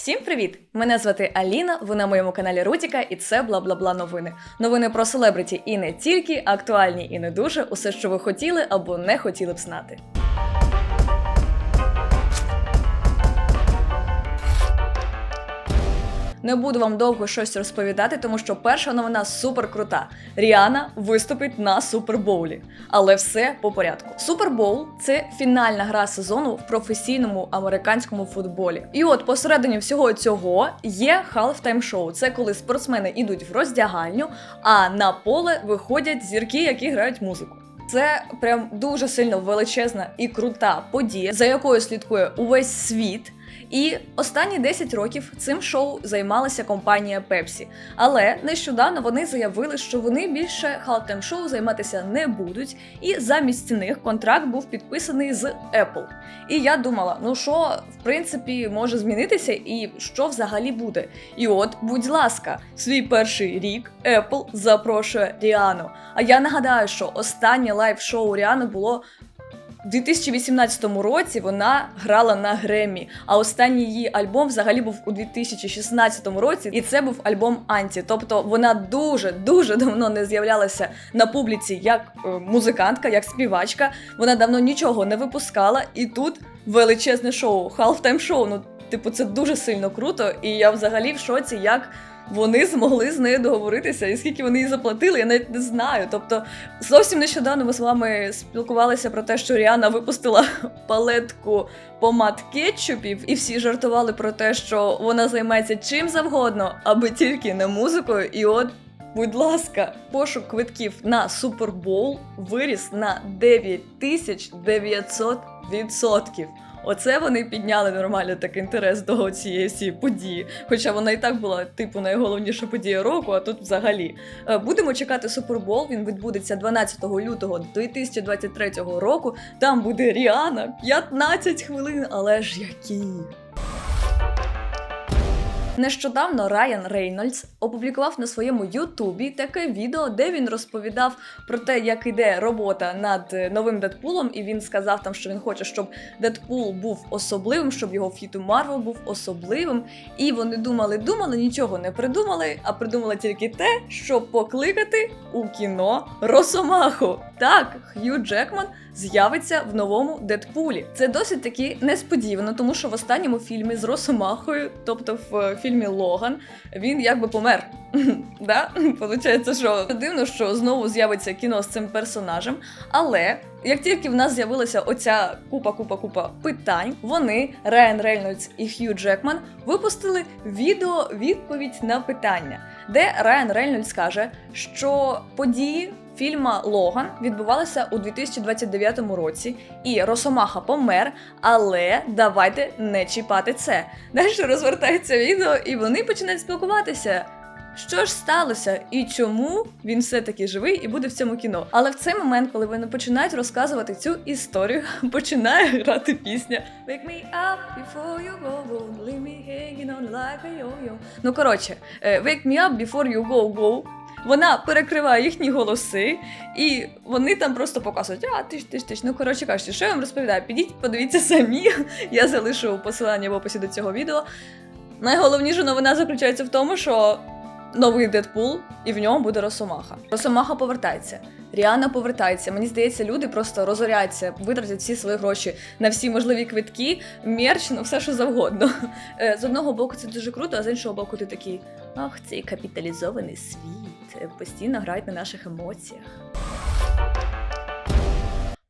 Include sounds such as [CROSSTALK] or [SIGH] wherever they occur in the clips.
Всім привіт! Мене звати Аліна. Ви на моєму каналі Рутіка, і це бла бла бла новини. Новини про селебриті і не тільки, актуальні і не дуже, усе, що ви хотіли або не хотіли б знати. Не буду вам довго щось розповідати, тому що перша новина супер крута. Ріана виступить на супербоулі. Але все по порядку. Супербоул це фінальна гра сезону в професійному американському футболі. І от посередині всього цього є halftime шоу. Це коли спортсмени йдуть в роздягальню, а на поле виходять зірки, які грають музику. Це прям дуже сильно величезна і крута подія, за якою слідкує увесь світ. І останні 10 років цим шоу займалася компанія Pepsi. Але нещодавно вони заявили, що вони більше halftime шоу займатися не будуть, і замість них контракт був підписаний з Apple. І я думала, ну що в принципі може змінитися, і що взагалі буде. І от, будь ласка, свій перший рік Apple запрошує Ріану. А я нагадаю, що останнє лайв-шоу Ріани було у 2018 році вона грала на Греммі, а останній її альбом взагалі був у 2016 році, і це був альбом Анті. Тобто вона дуже дуже давно не з'являлася на публіці як е, музикантка, як співачка. Вона давно нічого не випускала, і тут величезне шоу, halftime шоу. Ну, типу, це дуже сильно круто. І я взагалі в шоці, як вони змогли з нею договоритися, і скільки вони їй заплатили, я навіть не знаю. Тобто, зовсім нещодавно ми з вами спілкувалися про те, що Ріана випустила [LAUGHS] палетку помад кетчупів, і всі жартували про те, що вона займається чим завгодно, аби тільки не музикою. І от. Будь ласка, пошук квитків на Супербоул виріс на 9900%. Оце вони підняли нормально так інтерес до цієї всієї події. Хоча вона і так була типу найголовніша подія року, а тут взагалі. Е, Будемо чекати Супербол. Він відбудеться 12 лютого 2023 року. Там буде Ріана 15 хвилин, але ж які. Нещодавно Райан Рейнольдс опублікував на своєму Ютубі таке відео, де він розповідав про те, як іде робота над е, новим Дедпулом, і він сказав там, що він хоче, щоб Дедпул був особливим, щоб його фіт у Марвел був особливим. І вони думали, думали, нічого не придумали, а придумали тільки те, щоб покликати у кіно Росомаху. Так, Х'ю Джекман з'явиться в новому Дедпулі. Це досить таки несподівано, тому що в останньому фільмі з Росомахою, тобто в е, фільмі Логан, він якби помер. [LAUGHS] да? Получається, що дивно, що знову з'явиться кіно з цим персонажем. Але як тільки в нас з'явилася оця купа-купа-купа питань, вони, Райан Рейнольдс і Хью Джекман, випустили відео відповідь на питання, де Райан Рейнольдс каже, що події. Фільма Логан відбувалася у 2029 році, і Росомаха помер, але давайте не чіпати це. Далі розвертається відео, і вони починають спілкуватися. Що ж сталося і чому він все-таки живий і буде в цьому кіно? Але в цей момент, коли вони починають розказувати цю історію, [LAUGHS] починає грати пісня Wake me up before you go, go, leave me hanging on like a yo-yo. Ну коротше, е, Wake me up before you go, go. Вона перекриває їхні голоси, і вони там просто показують, а ти ж ти ж ти ж. Ну коротше кажучи, що я вам розповідаю? Підіть, подивіться самі. [LAUGHS] Я залишу посилання в описі до цього відео. Найголовніша новина заключається в тому, що новий Дедпул, і в ньому буде Росомаха. Росомаха повертається. Ріана повертається. Мені здається, люди просто розоряться, витратять всі свої гроші на всі можливі квитки, мерч, ну все що завгодно. Е, З одного боку, це дуже круто, а з іншого боку, ти такий ах, цей капіталізований світ е, постійно грають на наших емоціях.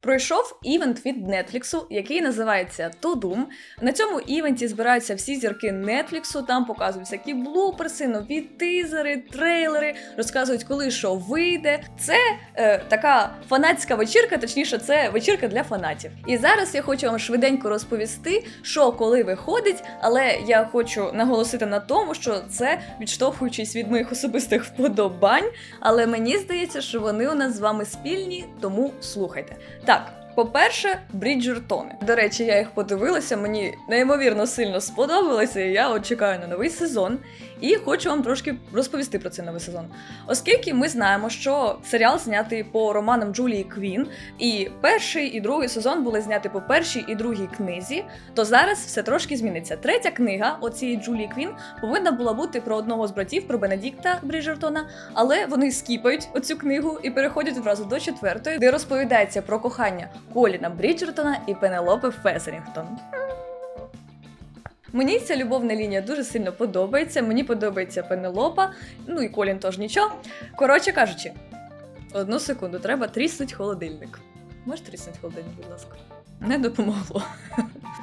Пройшов івент від Нетфліксу, який називається Tudum. На цьому івенті збираються всі зірки Нетфліксу. Там показують всякі блуперси, нові тизери, трейлери, розказують, коли що вийде. Це е, така фанатська вечірка, точніше, це вечірка для фанатів. І зараз я хочу вам швиденько розповісти, що коли виходить, але я хочу наголосити на тому, що це відштовхуючись від моїх особистих вподобань. Але мені здається, що вони у нас з вами спільні, тому слухайте. Так, По-перше, Бріджертони. До речі, я їх подивилася, мені неймовірно сильно сподобалося. і Я от чекаю на новий сезон і хочу вам трошки розповісти про цей новий сезон. Оскільки ми знаємо, що серіал знятий по романам Джулії Квін, і перший і другий сезон були зняті по першій і другій книзі, то зараз все трошки зміниться. Третя книга оцієї Джулії Квін повинна була бути про одного з братів, про Бенедікта Бріджертона, але вони скіпають оцю книгу і переходять одразу до четвертої, де розповідається про кохання Коліна Бріджертона і Пенелопи Фезерінгтон. Мені ця любовна лінія дуже сильно подобається. Мені подобається Пенелопа, ну і Колін теж нічого. Коротше кажучи, одну секунду, треба тріснуть холодильник. Можеш тріснути холодильник, будь ласка? Не допомогло.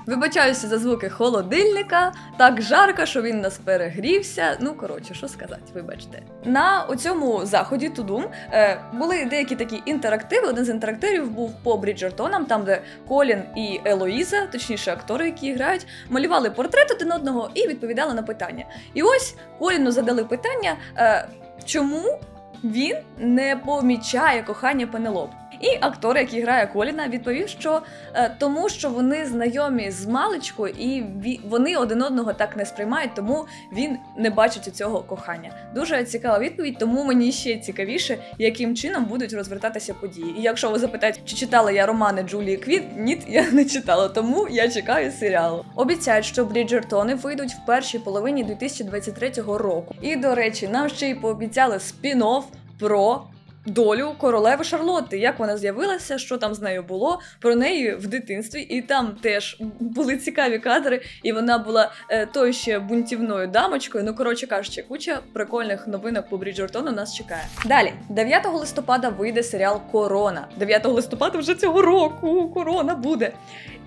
Вибачаюся за звуки холодильника. Так жарко, що він нас перегрівся. Ну, коротше, що сказати, вибачте. На цьому заході Тудум е, були деякі такі інтерактиви. Один з інтерактивів був по Бріджертонам, там, де Колін і Елоїза, точніше, актори, які грають, малювали портрет один одного і відповідали на питання. І ось Коліну задали питання, е, чому він не помічає кохання Пенелоп. І актор, який грає Коліна, відповів, що е, тому, що вони знайомі з маличкою, і вони один одного так не сприймають, тому він не бачить у цього кохання. Дуже цікава відповідь, тому мені ще цікавіше, яким чином будуть розвертатися події. І якщо ви запитаєте, чи читала я романи Джулії Квіт, ні, я не читала, тому я чекаю серіалу. Обіцяють, що Бріджертони вийдуть в першій половині 2023 року. І до речі, нам ще й пообіцяли спін-офф про долю королеви Шарлотти, як вона з'явилася, що там з нею було, про неї в дитинстві, і там теж були цікаві кадри, і вона була е, тою ще бунтівною дамочкою. Ну, коротше кажучи, куча прикольних новинок по Бріджертону нас чекає. Далі, 9 листопада вийде серіал Корона. 9 листопада вже цього року корона буде.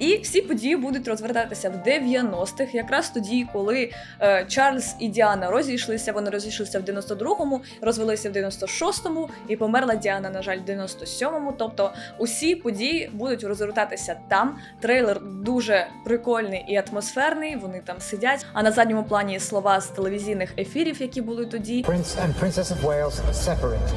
І всі події будуть розвертатися в 90-х, якраз тоді, коли е, Чарльз і Діана розійшлися. Вони розійшлися в 92-му, розвелися в 96-му, і померла Діана, на жаль, в 97-му. Тобто усі події будуть розвертатися там. Трейлер дуже прикольний і атмосферний. Вони там сидять. А на задньому плані слова з телевізійних ефірів, які були тоді. Prince and Princess of Wales separate.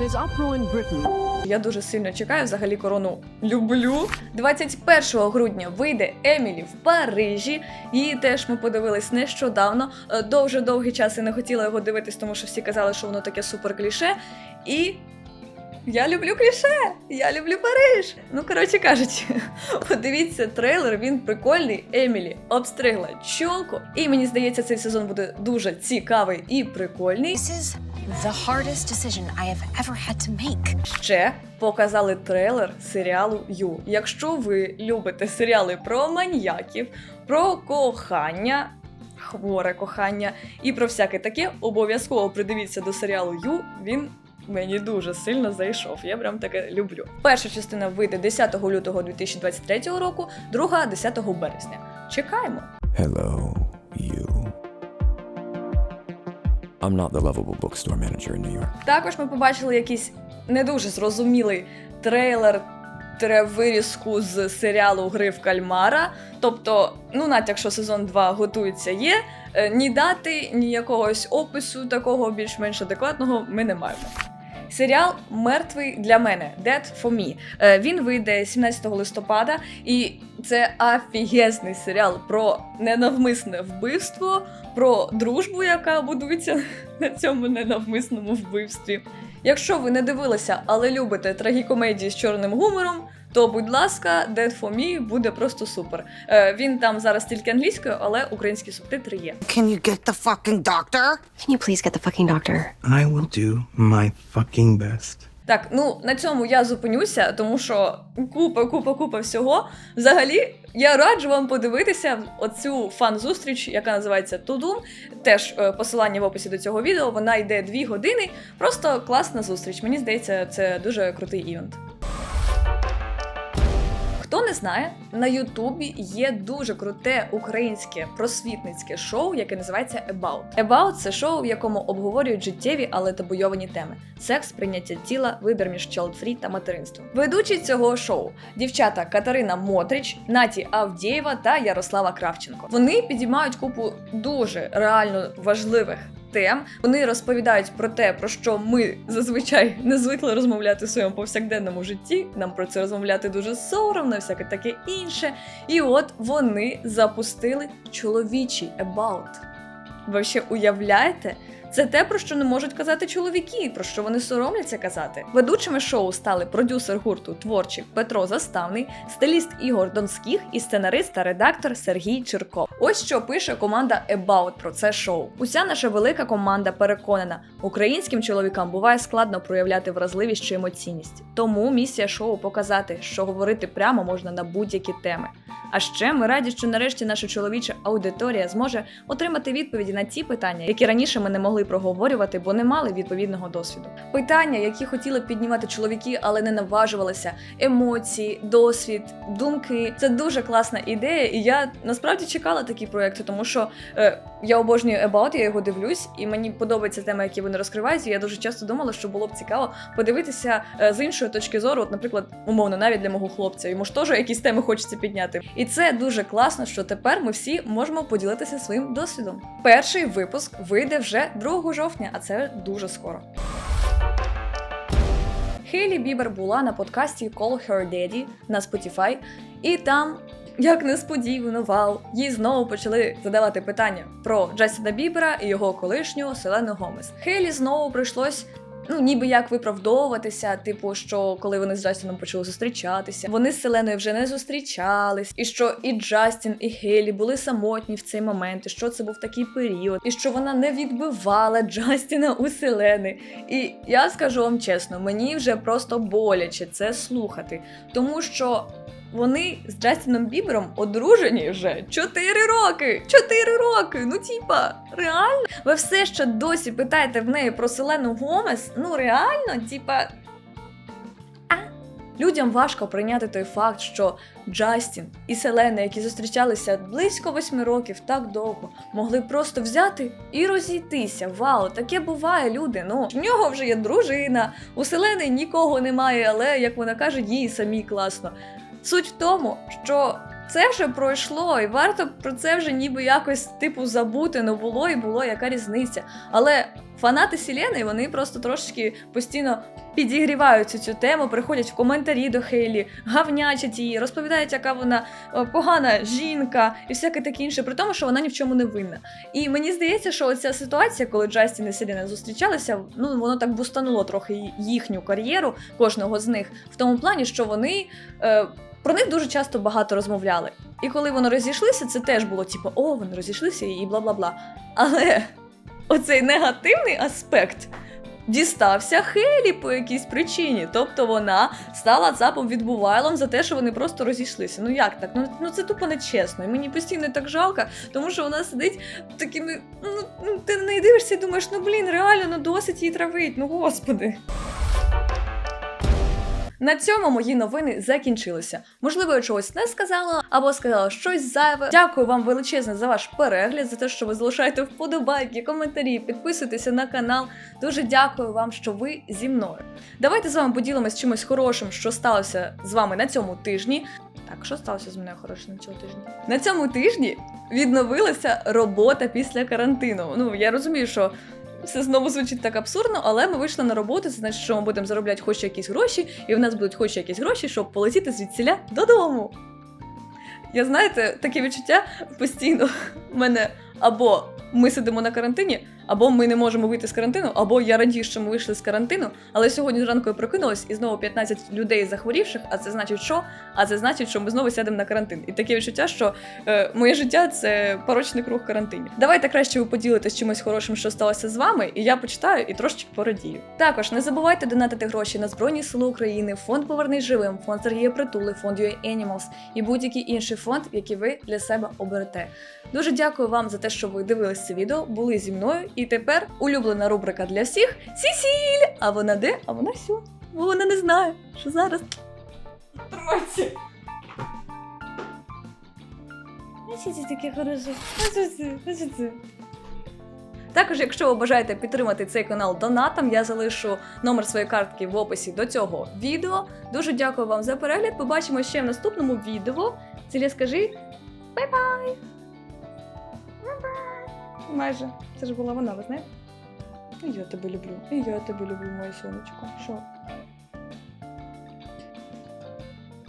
There's uproar in Britain. Я дуже сильно чекаю. Взагалі корону люблю. 21 грудня вийде Емілі в Парижі. Її теж ми подивились нещодавно. Е, Дуже довгий час і не хотіла його дивитись, тому що всі казали, що воно таке супер кліше. І. Я люблю кліше, я люблю Париж. Ну, коротше кажучи, [LAUGHS] подивіться трейлер, він прикольний. Емілі обстригла чолку. І мені здається, цей сезон буде дуже цікавий і прикольний. The hardest decision I have ever had to make. ще показали трейлер серіалу Ю. Якщо ви любите серіали про маньяків, про кохання. Хворе кохання і про всяке таке, обов'язково придивіться до серіалу Ю. Він мені дуже сильно зайшов. Я прям таке люблю. Перша частина вийде 10 лютого 2023 року, друга 10 березня. Чекаємо. Hello, you. I'm not the lovable bookstore manager in New York. Також ми побачили якийсь не дуже зрозумілий трейлер тире вирізку з серіалу Гри в Кальмара. Тобто, ну натяк, що сезон 2 готується, є. Е, Ні дати, ні якогось опису такого більш-менш адекватного ми не маємо. Серіал Мертвий для мене Dead for me. Е, Він вийде 17 листопада, і це офігезний серіал про ненавмисне вбивство, про дружбу, яка будується на цьому ненавмисному вбивстві. Якщо ви не дивилися, але любите трагікомедії з чорним гумором, то будь ласка, Dead for Me буде просто супер. Е, він там зараз тільки англійською, але українські субтитри є. Can you get the fucking doctor? Can you please get the fucking doctor? I will do my fucking best. Так, ну на цьому я зупинюся, тому що купа, купа, купа всього. Взагалі, я раджу вам подивитися оцю фан-зустріч, яка називається Тудум. Теж е, посилання в описі до цього відео. Вона йде дві години. Просто класна зустріч. Мені здається, це дуже крутий івент. Не знає, на Ютубі є дуже круте українське просвітницьке шоу, яке називається About. About – це шоу, в якому обговорюють життєві, але табуйовані теми: секс, прийняття тіла, вибір між child-free та материнством. Ведучі цього шоу дівчата Катерина Мотрич, Наті Авдєєва та Ярослава Кравченко. Вони підіймають купу дуже реально важливих тем. Вони розповідають про те, про що ми зазвичай [LAUGHS] не звикли розмовляти в своєму повсякденному житті. Нам про це розмовляти дуже соромно, всяке таке інше. І от вони запустили чоловічий about. Ви ще уявляєте? Це те, про що не можуть казати чоловіки, про що вони соромляться казати. Ведучими шоу стали продюсер гурту творчих Петро Заставний, стиліст Ігор Донських і сценарист та редактор Сергій Чирков. Ось що пише команда About про це шоу. Уся наша велика команда переконана, українським чоловікам буває складно проявляти вразливість чи емоційність. Тому місія шоу показати, що говорити прямо можна на будь-які теми. А ще ми раді, що нарешті наша чоловіча аудиторія зможе отримати відповіді на ті питання, які раніше ми не могли проговорювати, бо не мали відповідного досвіду. Питання, які хотіли піднімати чоловіки, але не наважувалися, емоції, досвід, думки. Це дуже класна ідея, і я насправді чекала такі проекти, тому що е, я обожнюю About, я його дивлюсь, і мені подобаються теми, які вони розкривають. І я дуже часто думала, що було б цікаво подивитися е, з іншої точки зору, от, наприклад, умовно, навіть для мого хлопця, йому ж теж якісь теми хочеться підняти. І це дуже класно, що тепер ми всі можемо поділитися своїм досвідом. Перший випуск вийде вже 2 жовтня, а це дуже скоро. Хейлі Бібер була на подкасті Call Her Daddy на Spotify, і там, як несподівано, вал, їй знову почали задавати питання про Джастіна Бібера і його колишню Селену Гомес. Хейлі знову прийшлось. Ну, ніби як виправдовуватися, типу, що коли вони з Джастіном почали зустрічатися, вони з Селеною вже не зустрічались, і що і Джастін, і Хейлі були самотні в цей момент, і що це був такий період, і що вона не відбивала Джастіна у Селени. І я скажу вам чесно, мені вже просто боляче це слухати, тому що. Вони з Джастіном Бібером одружені вже 4 роки. 4 роки. Ну, типа, реально? Ви все ще досі питаєте в неї про Селену Гомес? Ну, реально, типа. Людям важко прийняти той факт, що Джастін і Селена, які зустрічалися близько восьми років, так довго, могли просто взяти і розійтися. Вау, таке буває, люди. Ну, в нього вже є дружина, у Селени нікого немає, але як вона каже, їй самій класно. Суть в тому, що це вже пройшло, і варто про це вже ніби якось типу забути. Ну було і було, яка різниця. Але фанати Сілени вони просто трошечки постійно підігріваються цю тему, приходять в коментарі до Хейлі, гавнячать її, розповідають, яка вона погана жінка і всяке таке інше, при тому, що вона ні в чому не винна. І мені здається, що оця ситуація, коли Джастін і Селіна зустрічалися, ну воно так бустануло трохи їхню кар'єру кожного з них в тому плані, що вони. Е, про них дуже часто багато розмовляли. І коли вони розійшлися, це теж було типу, о, вони розійшлися і бла бла бла. Але оцей негативний аспект дістався Хелі по якійсь причині. Тобто вона стала цапом відбувайлом за те, що вони просто розійшлися. Ну як так? Ну, ну це тупо нечесно. І мені постійно так жалко, тому що вона сидить такими. Ну, ну ти неї дивишся і думаєш, ну блін, реально, ну досить її травить, ну господи. На цьому мої новини закінчилися. Можливо, я чогось не сказала або сказала щось зайве. Дякую вам величезне за ваш перегляд, за те, що ви залишаєте вподобайки, коментарі, підписуйтеся на канал. Дуже дякую вам, що ви зі мною. Давайте з вами поділимось чимось хорошим, що сталося з вами на цьому тижні. Так, що сталося з мною хороше на цьому тижні? На цьому тижні відновилася робота після карантину. Ну я розумію, що все знову звучить так абсурдно, але ми вийшли на роботу, це значить, що ми будемо заробляти хоч якісь гроші, і в нас будуть хоч якісь гроші, щоб полетіти звідсіля додому. Я знаєте, таке відчуття постійно в мене або ми сидимо на карантині, або ми не можемо вийти з карантину, або я радію, що ми вийшли з карантину. Але сьогодні зранку я прокинулась і знову 15 людей захворівших. А це значить, що? А це значить, що ми знову сядемо на карантин. І таке відчуття, що е, моє життя це порочний круг карантинів. Давайте краще ви поділитесь чимось хорошим, що сталося з вами, і я почитаю і трошечки порадію. Також не забувайте донатити гроші на Збройні Сили України, фонд Повернись живим, фонд Сергія Притули, фонд UA Animals і будь-який інший фонд, який ви для себе оберете. Дуже дякую вам за те, що ви дивились це відео, були зі мною. І тепер улюблена рубрика для всіх Сісіль! А вона де? А вона все. Бо вона не знає, що зараз. А що це таке хороше? А що це? Також, якщо ви бажаєте підтримати цей канал донатом, я залишу номер своєї картки в описі до цього відео. Дуже дякую вам за перегляд. Побачимо ще в наступному відео. Ціля, скажи бай-бай! майже. Це ж була вона, ви знаєте? І я тебе люблю, і я тебе люблю, моє сонечко. Що?